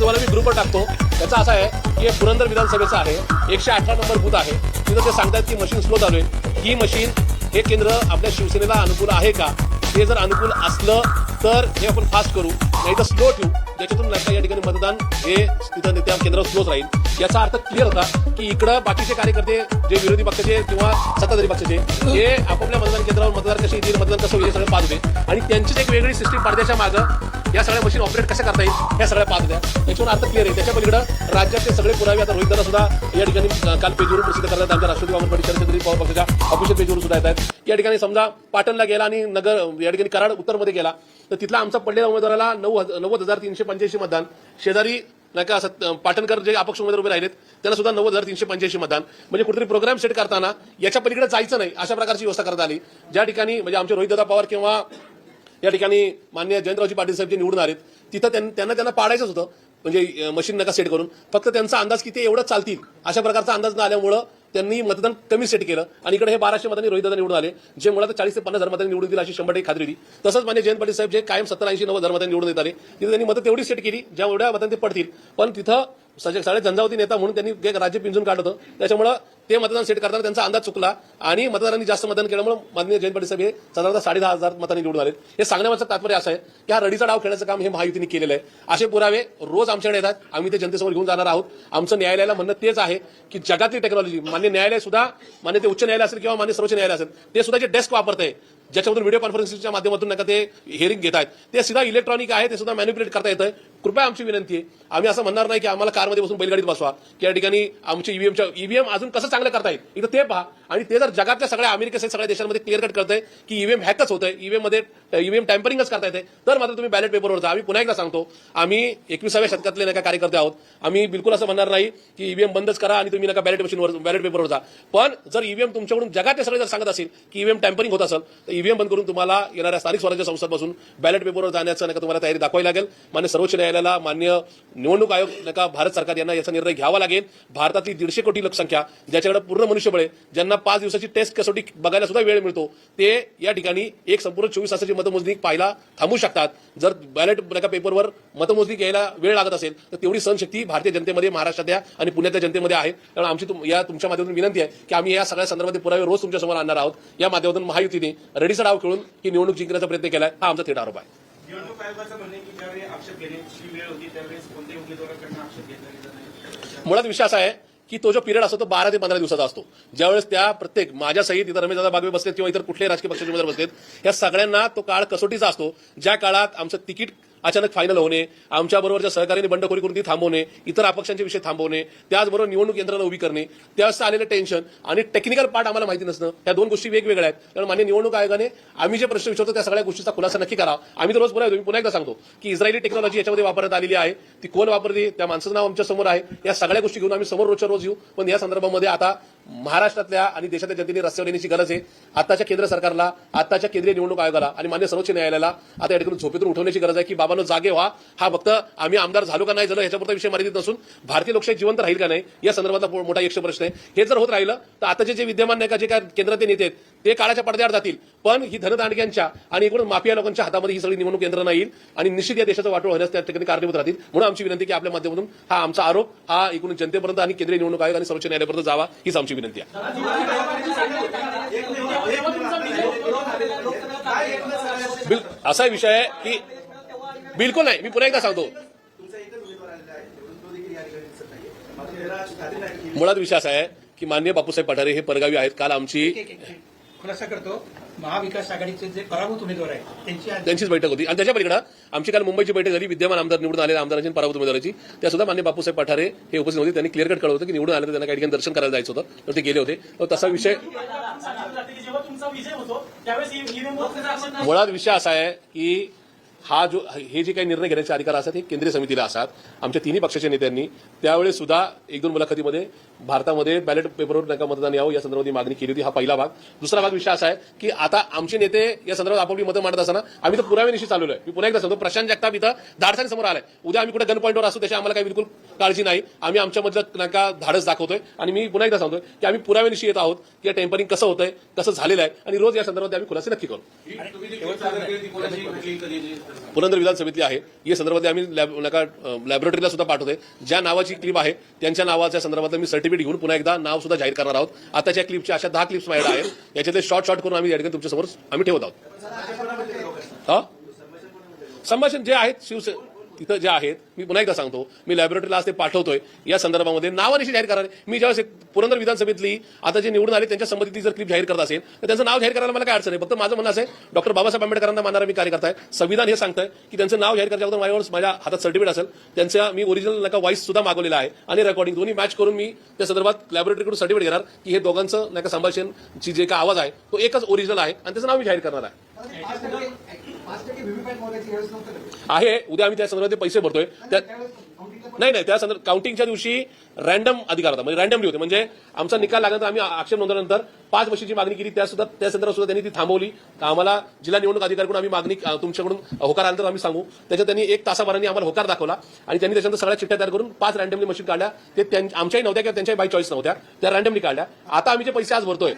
तुम्हाला मी ग्रुपवर टाकतो. त्याचा असा आहे की हे पुरंदर विधानसभेचं आहे. एकशे अठरा नंबर बूथ आहे. तिथं ते सांगतात की मशीन स्लो चालू आहे. ही मशीन हे केंद्र आपल्या शिवसेनेला अनुकूल आहे का? हे जर अनुकूल असलं तर हे आपण फास्ट करू. नाही तर स्लो ठेवू त्याच्यातून या ठिकाणी मतदान हे तिथं त्या केंद्रावर स्लोच राहील. याचा अर्थ क्लिअर होता की इकडं बाकीचे कार्यकर्ते जे विरोधी पक्षाचे किंवा सत्ताधारी पक्षाचे हे आपापल्या मतदान केंद्रावर मतदार कसे येतील मतदान कसं होईल हे सगळं पाहत होते. आणि त्यांचीच एक वेगळी सिस्टीम पडद्याच्या मागं या सगळ्या मशीन ऑपरेट कशा करता येईल ह्या सगळ्या पाहत होत्या. याच्यावर अर्थ क्लिअर आहे. त्याच्या पलीकडं राज्याचे सगळे पुरावे आता रोहित दादा सुद्धा या ठिकाणी काल पेजवरून प्रसिद्ध करतात. आमच्या राष्ट्रवादी काँग्रेस पार्टी पवार पक्षाच्या ऑफिशियल पेजवरून सुद्धा येत आहेत या ठिकाणी समजा पाटणला गेला आणि नगर या ठिकाणी कराड उत्तरमध्ये गेला तर तिथला आमचा पडलेल्या उमेदवाराला नऊ नव्वद हजार तीनशे पंच्याऐंशी मतदान. शेजारी नाही का सत- पाटणकर जे अपक्ष उमेदवार उभे राहिलेत त्यांना सुद्धा नव्वद हजार तीनशे पंच्याऐंशी मतदान. म्हणजे कुठेतरी प्रोग्राम सेट करताना याच्या पलीकडे जायचं नाही अशा प्रकारची व्यवस्था करता आली. ज्या ठिकाणी म्हणजे आमचे रोहितदादा पवार किंवा या ठिकाणी मान्य जयंतरावजी पाटील साहेब जे निवडून आलेत तिथं त्यांना त्यांना पाडायचंच होतं. म्हणजे मशीन नका सेट करून. फक्त त्यांचा अंदाज किती एवढं चालतील अशा प्रकारचा अंदाज न आल्यामुळं त्यांनी मतदान कमी सेट केलं. आणि इकडे हे बाराशे मतांनी रोहित दादा निवडून आले. जे मुळात चाळीस ते पन्नास हजार मतांनी निवडून दिली अशी शंभर टक्के खात्री होती. तसंच मान्य जयंत पाटील साहेब जे कायम सत्तर ऐंशी नव्वद हजार मतांनी निवडून येत आले. तिथे त्यांनी मतं तेवढी सेट केली ज्या एवढ्या मतांनी ते पडतील. पण तिथं सगळे सगळे झंझावती नेता म्हणून त्यांनी एक राज्य पिंजून काढलं होतं. त्याच्यामुळं ते मतदान सेट करताना त्यांचा अंदाज चुकला आणि मतदारांनी जास्त मतदान केल्यामुळे माननीय जयंत पाटील साहेब हे साधारणतः साडे दहा हजार मतांनी निवडून आले हे सांगण्याचं तात्पर्य असं आहे की हा रडीचा डाव खेळण्याचं काम हे महायुतीने केलेलं आहे. असे पुरावे रोज आमच्याकडे येतात. आम्ही ते जनतेसमोर घेऊन जाणार आहोत. आमचं न्यायालयाला म्हणणं तेच आहे की जगातली टेक्नॉलॉजी मान्य न्यायालय सुद्धा मान्य ते उच्च न्यायालय असेल किंवा मान्य सर्वोच्च न्यायालय असेल ते सुद्धा जे डेस्क वापरत आहे ज्याच्यामधून व्हिडिओ कॉन्फरन्सिंगच्या माध्यमातून नका ते हिअरिंग घेत आहेत ते सुद्धा इलेक्ट्रॉनिक आहे ते सुद्धा मॅन्युप्युलेट करता येतं कृपया आमची विनंती आहे. आम्ही असं म्हणणार नाही की आम्हाला कारमध्ये बसून बैलगाडीत बसवा की या ठिकाणी आमच्या ईव्हीएमच्या ईव्हीएम अजून कसं चांगलं करता येईल? इथं ते पहा. आणि ते जर जगातल्या सगळ्या अमेरिकेच्या सगळ्या देशांमध्ये क्लिअर कट करतंय की ईव्हीएम हॅकच होतंय. ईव्हीएममध्ये ईव्हीएम टॅम्परिंगच करता येते तर मात्र तुम्ही बॅलेट पेपरवर जा आम्ही पुन्हा एकदा सांगतो आम्ही एकविसाव्या शतकातले नका कार्यकर्ते आहोत. आम्ही बिलकुल असं म्हणणार नाही की ईव्हीएम बंदच करा आणि तुम्ही नका बॅलेट मशीनवर बॅलेट पेपरवर जा पण जर ईव्हीएम तुमच्याकडून जगातले सगळे जर सांगत असेल की ईव्हीएम टॅम्परिंग होत असेल तर ईव्हीएम बंद करून तुम्हाला येणाऱ्या स्थानिक स्वराज्य संस्थांपासून बॅलेट पेपरवर जाण्याचं नका तुम्हाला तयारी दाखवावी लागेल. मान्य सर्वोच्च न्यायालयाला मान्य निवडणूक आयोग नका भारत सरकार यांना याचा निर्णय घ्यावा लागेल. भारतातली दीडशे कोटी लोकसंख्या ज्याच्याकडे पूर्ण मनुष्यबळ आहे ज्यांना पाच दिवसाची टेस्ट कसोटी बघायला सुद्धा वेळ मिळतो ते या ठिकाणी एक संपूर्ण चोवीस तासाची मतमोजणी पाहायला थांबू शकतात. जर बॅलेट नका पेपरवर मतमोजणी घ्यायला वेळ लागत असेल तर तेवढी सहनशक्ती भारतीय जनतेमध्ये महाराष्ट्रातल्या आणि पुण्यातल्या जनतेमध्ये आहे. त्यामुळे आमची या तुमच्या माध्यमातून विनंती आहे की आम्ही या सगळ्या संदर्भात पुरावे रोज तुमच्यासमोर आणणार आहोत. या माध्यमातून महायुतीने रेडीचा डाव खेळून ही निवडणूक जिंकण्याचा प्रयत्न केलाय. हा आमचा थेट आरोप आहे. निवडणूक आयोगाचं म्हणणं आहे की ज्यावेळी आक्षेप घेण्याची वेळ होती त्यावेळेस कोणत्याही उमेदवाराकडनं आक्षेप घेतला गेला नाही. मुळात विषय असा आहे की तो जो पिरियड असतो तो बारा ते पंधरा दिवसाचा असतो. ज्यावेळेस त्या प्रत्येक माझ्या सहित इतर रमेशदादा बागवे बसलेत किंवा इतर कुठल्याही राजकीय पक्षाचे उमेदवार बसलेत या सगळ्यांना तो काळ कसोटीचा असतो. ज्या काळात आमचं तिकीट अचानक फायनल होणे आमच्याबरोबरच्या सहकार्याने बंडखोरी करून ती थांबवणे इतर अपक्षांचे विषय थांबवणे त्याचबरोबर निवडणूक यंत्रणा उभी करणे त्यावेळेस आलेलं टेन्शन आणि टेक्निकल पार्ट आम्हाला माहिती नसणं या दोन गोष्टी वेगवेगळ्या आहेत. कारण मान्य निवडणूक आयोगाने आम्ही जे प्रश्न विचारतो त्या सगळ्या गोष्टीचा खुलासा नक्की करा. आम्ही तर रोज पुन्हा मी पुन्हा एकदा सांगतो की इस्रायली टेक्नॉलॉजी याच्यामध्ये वापरण्यात आलेली आहे. ती कोण वापरते त्या माणसाचं नाव आमच्यासमोर आहे. या सगळ्या गोष्टी घेऊन आम्ही समोर रोजच्या रोज येऊ. पण या संदर्भामध्ये आता महाराष्ट्रातल्या आणि देशातल्या जनतेने रस्त्यावर येण्याची गरज आहे. आताच्या केंद्र सरकारला आताच्या केंद्रीय निवडणूक आयोगाला आणि मान्य सर्वोच्च न्यायालयाला आता या ठिकाणी झोपेतून उठवण्याची गरज आहे की बाबांनो जागे व्हा. हा फक्त आम्ही आमदार झालो का नाही झालो याच्यापुरता विषय मर्यादित नसून भारतीय लोकशाही जिवंत राहील का नाही या संदर्भातला मोठा यक्ष प्रश्न आहे. हे जर होत राहिलं तर आताचे जे विद्यमान नाही का जे काय केंद्रात नेते आहेत ते काळाच्या पडद्यावर जातील. पण ही धनदांडग्यांच्या आणि एकूण माफिया लोकांच्या हातामध्ये ही सगळी निवडणूक यंत्रणा येईल आणि निश्चित या देशाचं वाटोळ होण्यास त्या ठिकाणी कारणीभूत राहतील. म्हणून आमची विनंती की आपल्या माध्यमातून हा आमचा आरोप हा एकूण जनतेपर्यंत आणि केंद्रीय निवडणूक आयोग आणि सर्वोच्च न्यायालयापर्यंत जावा हीच आमची विनंती आहे. असा विषय आहे की बिलकुल नाही. मी पुन्हा एकदा सांगतो. मुळात विश्वास आहे की मान्य बापूसाहेब पठारे हे परगावी आहेत. काल आमची खुलासा करतो. महाविकास आघाडीचे जे पराभूत उमेदवार आहेत त्यांची आज त्यांचीच बैठक होती. आणि त्याच्या पलीकडे आमची काल मुंबईची बैठक झाली. विद्यमान आमदार निवडून आलेल्या आमदारांची पराभूत उमेदवाराची. त्या सुद्धा मान्य बापूसाहेब पठारे हे उपस्थित होते. त्यांनी क्लिअर कट कळवलं होतं की निवडून आले तर त्यांना काही ठिकाणी दर्शन करायला जायचं होतं. तर ते गेले होते. तर तसा विषय जेव्हा तुमचा विजय होतो त्यावेळेस ईव्हीएम मुळात विषय असा आहे की हा जो हे जे काही निर्णय घेण्याचे अधिकार असतात हे केंद्रीय समितीला असतात. आमच्या तिन्ही पक्षाच्या नेत्यांनी त्यावेळेस सुद्धा एक दोन मुलाखतीमध्ये भारतामध्ये बॅलेट पेपरवर नका मतदान यावं या संदर्भात मागणी केली होती. हा पहिला भाग. दुसरा भाग विषय असा आहे की आता आमचे नेते या संदर्भात आपापली मतं मांडत असताना आम्ही तर पुराव्यानिशी चालू आहे मी पुन्हा एकदा सांगतो प्रशांत जगताप इथं धाडसाने समोर आलाय. उद्या आम्ही कुठे गन पॉईंटवर असू त्याची आम्हाला काही बिलकुल काळजी नाही. आम्ही आमच्यामधलं नका धाडस दाखवतोय. आणि मी पुन्हा एकदा सांगतोय की आम्ही पुराव्यानिशी येत आहोत की टेम्परिंग कसं होतंय कसं झालेलं आहे. आणि रोज या संदर्भात आम्ही खुलासे नक्की करू. पुरंदर विधानसभेतली आहे. या संदर्भात आम्ही नका लॅबोरेटरीला सुद्धा पाठवतोय. ज्या नावाची क्लिप आहे त्यांच्या नावाच्या संदर्भात मी सर्टिफिकेट घेऊन पुन्हा एकदा नाव सुद्धा जाहीर करणार आहोत. आताच्या क्लिपच्या अशा दहा क्लिप्स माझ्याकडे आहेत. याच्यातले शॉर्ट शॉर्ट करून आम्ही या ठिकाणी तुमच्यासमोर आम्ही ठेवत आहोत. हा? संभाषण जे आहेत शिवसेना तिथं ज्या आहेत मी पुन्हा एकदा सांगतो मी लॅबोरेटरीला आज ते पाठवतोय. या संदर्भामध्ये नावानिशी जाहीर करणार मी ज्यावेळेस पुरंदर विधानसभेतली आता जे निवडून आले त्यांच्या संबंधित जर क्लिप जाहीर करत असेल तर त्यांचं नाव जाहीर करायला मला काय अडचण आहे? फक्त माझं म्हणणं असं आहे डॉक्टर बाबासाहेब आंबेडकरांना मानणारा मी कार्यकर्ता आहे. संविधान हे सांगतंय की त्यांचं नाव जाहीर करायच्या माझ्यावर माझ्या हातात सर्टिफिकेट असेल. त्यांचा मी ओरिजिनल नका व्हॉइस सुद्धा मागवलेला आहे. आणि रेकॉर्डिंग दोन्ही मॅच करून मी त्या संदर्भात लॅबोरेटरीकडून सर्टिफिकेट घेणार की हे दोघांचं नका संभाषणची जे काय आवाज आहे तो एकच ओरिजिनल आहे आणि त्याचं नाव मी जाहीर करणार आहे. आहे. उद्या आम्ही त्या संदर्भात ते पैसे भरतोय. त्या नाही नाही त्या संदर्भात काउंटिंगच्या दिवशी रॅन्डम अधिकार होता. म्हणजे रॅन्डमली होते. म्हणजे आमचा निकाल लागल्यानंतर आम्ही आक्षेप नोंदवल्यानंतर पाच वर्षाची मागणी केली. त्या सुद्धा त्या संदर्भात सुद्धा त्यांनी ती थांबवली. आम्हाला जिल्हा निवडणूक अधिकाऱ्याकडून आम्ही मागणी तुमच्याकडून होकार आल्यानंतर आम्ही सांगू. त्याच्यात त्यांनी एक तासाभरांनी आम्हाला होकार दाखवला आणि त्यांनी त्याच्यानंतर सगळ्या चिठ्ठ्या तयार करून पाच रॅन्डमली मशीन काढल्या. ते आमच्याही नव्हत्या किंवा त्यांच्याही बाय चॉईस नव्हत्या. त्या रॅन्डमली काढल्या. आता आम्ही जे पैसे आज भरतोय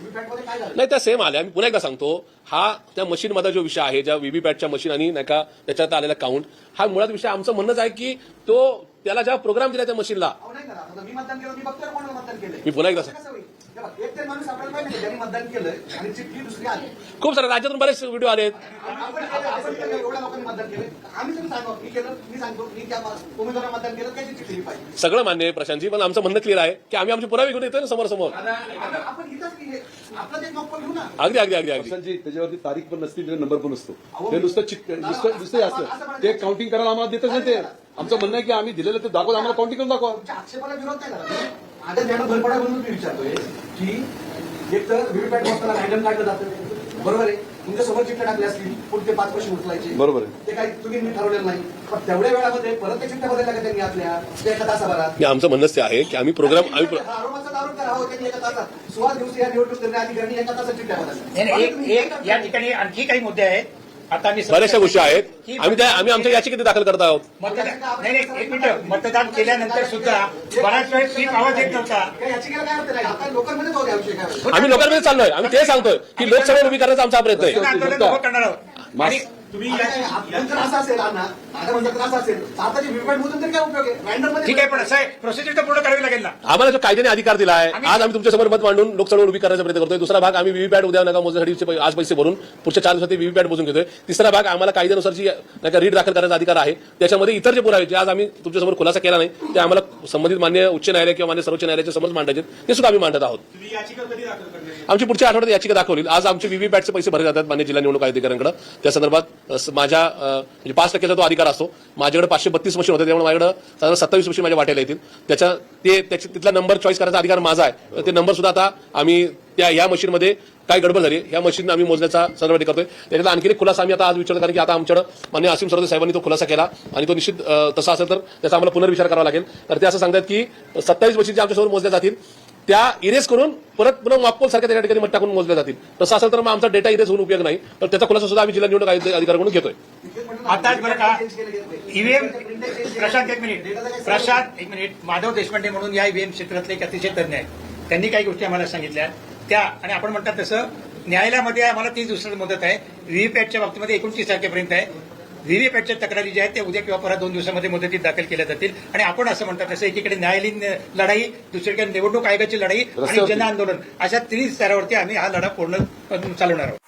नाही, त्या सेम आल्या. मी पुन्हा एकदा सांगतो हा त्या मशीनमधला जो विषय आहे ज्या व्हीव्हीपॅटच्या मशीन आणि नाही का त्याच्यात आलेला काउंट हा मुळात विषय आमचं म्हणणंच आहे की तो त्याला जेव्हा प्रोग्राम दिला त्या मशीनला मी पुन्हा एकदा बघ, एक तर माणूस आपल्याला माहिती आहे, ज्यांनी मतदान केलंय आणि चिठ्ठी दुसरी आली. खूप सारे राज्यातून बरेच व्हिडिओ आले आहेत. आपण केलं, आपण केलं, एवढ्या लोकांनी मतदान केलं आम्ही तुम्ही सांगा मी केलं मी सांगतो मी त्या उमेदवाराला मतदान केलं त्याची चिठ्ठी दिली पाहिजे सगळं मान्य आहे प्रशांतजी पण आमचं म्हणणं क्लिअर आहे की आम्ही आमचे पुरावे घेऊन येतोय ना समोर समोर आपण आपण इथंच की हे, आपलं ते मॉक घेऊ ना. अगदी अगदी अगदी अगदी. जी त्याच्यावरती तारीख पण नसती त्याचा नंबर पण नसतो. ते नुसतं चिट नुसतं नुसतं असतं. ते काउंटिंग करायला आम्हाला देतच नाही ते. आमचं म्हणणं आहे की आम्ही दिलेलं ते दाखवत आम्हाला काउंटिंग करून दाखवा. तुमच्या आक्षेपाला विरोध नाही करा माझ्या ज्यांना भरपडा म्हणून मी विचारतोय की एक तर व्हीव्हीपॅट मोजताना रॅन्डम काढलं जातं. बरोबर आहे. तुमच्यासमोर चिठ्ठ्या टाकल्या असतील पुढचे पाच पैसे उचलायचे. बरोबर आहे. ते काही तुम्ही मी ठरवलेलं नाही. पण तेवढ्या वेळामध्ये परत त्या चिठ्ठ्या बदलल्या का त्यांनी आपल्या त्या एका तासाभरात. आमचं म्हणणंच ते आहे की आम्ही प्रोग्राम आम्ही प्रो- आरोपाचा दारू करा हो त्यांनी एका तासात. सोळा दिवस या निवडणूक निर्णय अधिकाऱ्यांनी एका तासात चिठ्ठ्या बदलल्या या ठिकाणी आणखी काही मुद्दे आहेत? आता आम्ही बऱ्याचशा गोष्टी आहेत. आम्ही त्या आम्ही आमच्या याचिकेत दाखल करत आहोत. मतदान नाही नाही एक मिनिट. मतदान केल्यानंतर सुद्धा बराच वेळ स्वीप आवाज येत नव्हता. आम्ही लोकांमध्ये चाललोय. आम्ही ते सांगतोय की लोकसभा उभी करण्याचा आमचा हा प्रयत्न आहे. तुम्ही असेल अण्णा. म्हणजे जर असं असेल. तर आता व्हीव्हीपॅट मधून तरी काय उपयोग आहे? रॅन्डममध्ये ठीक आहे पण प्रोसिजर तर पूर्ण करावी लागेल ना. आम्हाला जो कायद्याने अधिकार दिला आहे आज आम्ही तुमच्यासमोर मत मांडून लोकसभा उभी करण्याचा प्रयत्न करतोय. दुसरा भाग आम्ही व्हीव्हीपॅट उद्या नका मोजण्यासाठी आज पैसे भरून पुढच्या चार दिवसात व्हीव्हीपॅट मोजून घेतोय. तिसरा भाग आम्हाला कायद्यानुसारची नाही का रीट दाखल करण्याचा अधिकार आहे. त्याच्यामध्ये इतर जे पुरावे जे आज आम्ही तुमच्यासमोर खुलासा केला नाही ते आम्हाला संबंधित मान्य उच्च न्यायालय किंवा मान्य सर्वोच्च न्यायालयाच्या समोर मांडायचे ते सुद्धा आम्ही मांडत आहोत. तुम्ही याचिका कधी दाखल करणार? आहे? आमची पुढच्या आठवड्यात याचिका दाखवली. आज आमचे व्हीव्हीपॅटचे पैसे भरले जातात मान्य जिल्हा निवडणूक अधिकाऱ्यांकडे. त्या संदर्भात माझ्या म्हणजे पाच टक्क्याचा तो अधिकार असतो. माझ्याकडे पाचशे बत्तीस मशीन होते त्यामुळे माझ्याकडे साधारण सत्तावीस मशीन माझ्या वाट्याला येतील. त्याच्या ते त्याच्या तिथला नंबर चॉईस करायचा अधिकार माझा आहे. तर ते नंबर सुद्धा आता आम्ही त्या या मशीनमध्ये काय गडबड झाली. या मशीन आम्ही मोजण्याचा संदर्भ करतोय. त्याच्यात आणखी एक खुलासा आम्ही आता आज विचारतो कारण की आता आमच्याकडे मान्य असीम सरदे साहेबांनी तो खुलासा केला आणि तो निश्चित तसा असेल तर त्याचा आम्हाला पुनर्विचार करावा लागेल. तर ते असं सांगतात की सत्तावीस मशीन जे आमच्यासमोर मोजल्या जातील त्या इरेज करून परत पुन्हा मापकोल सारख्या त्या ठिकाणी मत टाकून मोजल्या जातील. तसं असेल तर मग आमचा डेटा इरेज होऊन उपयोग नाही. तर त्याचा खुलासा सुद्धा आम्ही जिल्हा निवडणूक आयुक्त- अधिकाऱ्याकडून घेतोय. आता बरं का ईव्हीएम प्रशांत एक मिनिट प्रशांत एक मिनिट माधव देशपांडे म्हणून या ईव्हीएम क्षेत्रातले एक अतिशय तज्ञ आहेत. त्यांनी काही गोष्टी आम्हाला सांगितल्या. त्या आणि आपण म्हणतात तसं न्यायालयामध्ये आम्हाला तीस दिवसाची मुदत आहे. व्हीव्हीपॅटच्या बाबतीमध्ये एकोणतीस तारखेपर्यंत आहे. व्हीव्हीपॅटच्या तक्रारी ज्या आहेत त्या उद्या किंवा परत दोन दिवसामध्ये मुदतीत दाखल केल्या जातील आणि आपण असं म्हणतात तसं एकीकडे न्यायालयीन लढाई दुसरीकडे निवडणूक आयोगाची लढाई आणि रस्त्यावरती. जन आंदोलन अशा तिन्ही स्तरावरती आम्ही हा लढा पूर्ण चालवणार आहोत